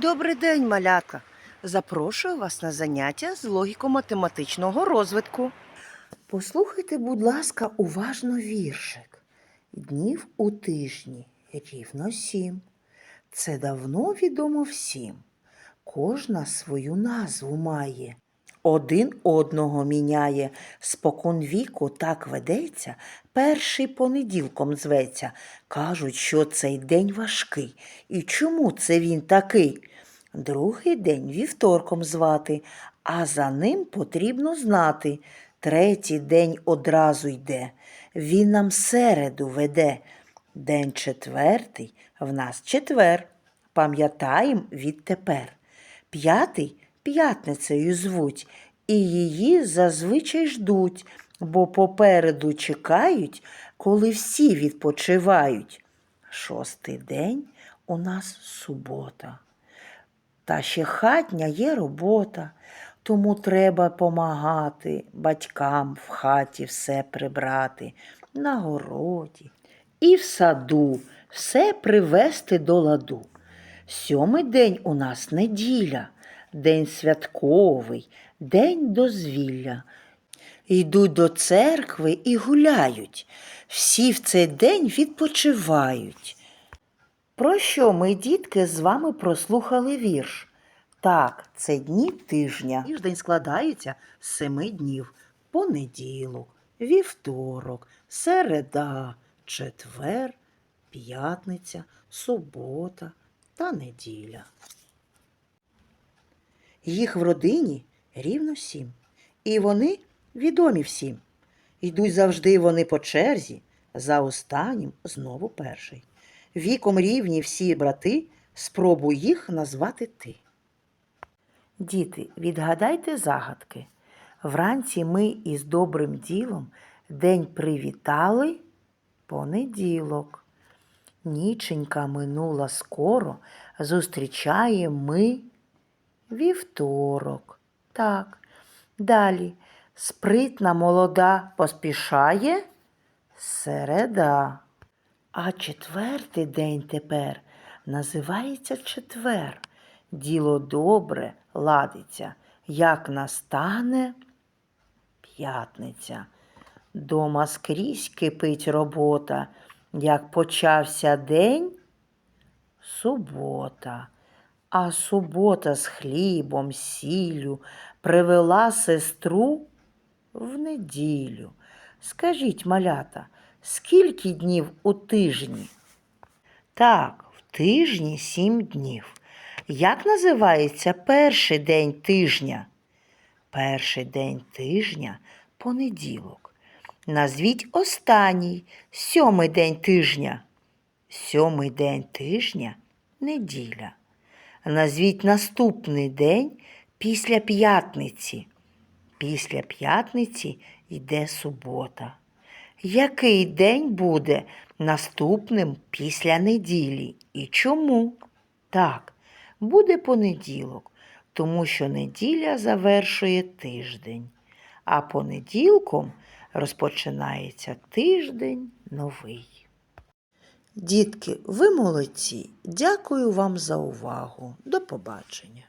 Добрий день, малятка. Запрошую вас на заняття з логіко-математичного розвитку. Послухайте, будь ласка, уважно віршик. Днів у тижні рівно сім. Це давно відомо всім. Кожна свою назву має. Один одного міняє, спокон віку так ведеться, перший понеділком зветься. Кажуть, що цей день важкий. І чому це він такий? Другий день вівторком звати, а за ним потрібно знати. Третій день одразу йде, він нам середу веде. День четвертий в нас четвер. Пам'ятаєм відтепер. П'ятий п'ятницею звуть, і її зазвичай ждуть, бо попереду чекають, коли всі відпочивають. Шостий день у нас субота. Та ще хатня є робота, тому треба помагати батькам в хаті все прибрати, на городі і в саду все привести до ладу. Сьомий день у нас неділя, день святковий, день дозвілля. Йдуть до церкви і гуляють. Всі в цей день відпочивають. Про що ми, дітки, з вами прослухали вірш? Так, це дні тижня. Тиждень складається з семи днів. Понеділок, вівторок, середа, четвер, п'ятниця, субота та неділя. Їх в родині рівно сім. І вони відомі всім. Йдуть завжди вони по черзі, за останнім знову перший. Віком рівні всі брати, спробуй їх назвати ти. Діти, відгадайте загадки. Вранці ми із добрим ділом день привітали понеділок. Ніченька минула скоро, зустрічаємо ми вівторок. Так. Далі спритна молода поспішає середа. А четвертий день тепер називається четвер. Діло добре ладиться, як настане п'ятниця. Дома скрізь кипить робота, як почався день субота. А субота з хлібом, сіллю привела сестру в неділю. Скажіть, малята, скільки днів у тижні? Так, в тижні сім днів. Як називається перший день тижня? Перший день тижня понеділок. Назвіть останній сьомий день тижня. Сьомий день тижня неділя. Назвіть наступний день після п'ятниці. Після п'ятниці йде субота. Який день буде наступним після неділі і чому? Так, буде понеділок, тому що неділя завершує тиждень, а понеділком розпочинається тиждень новий. Дітки, ви молодці. Дякую вам за увагу. До побачення.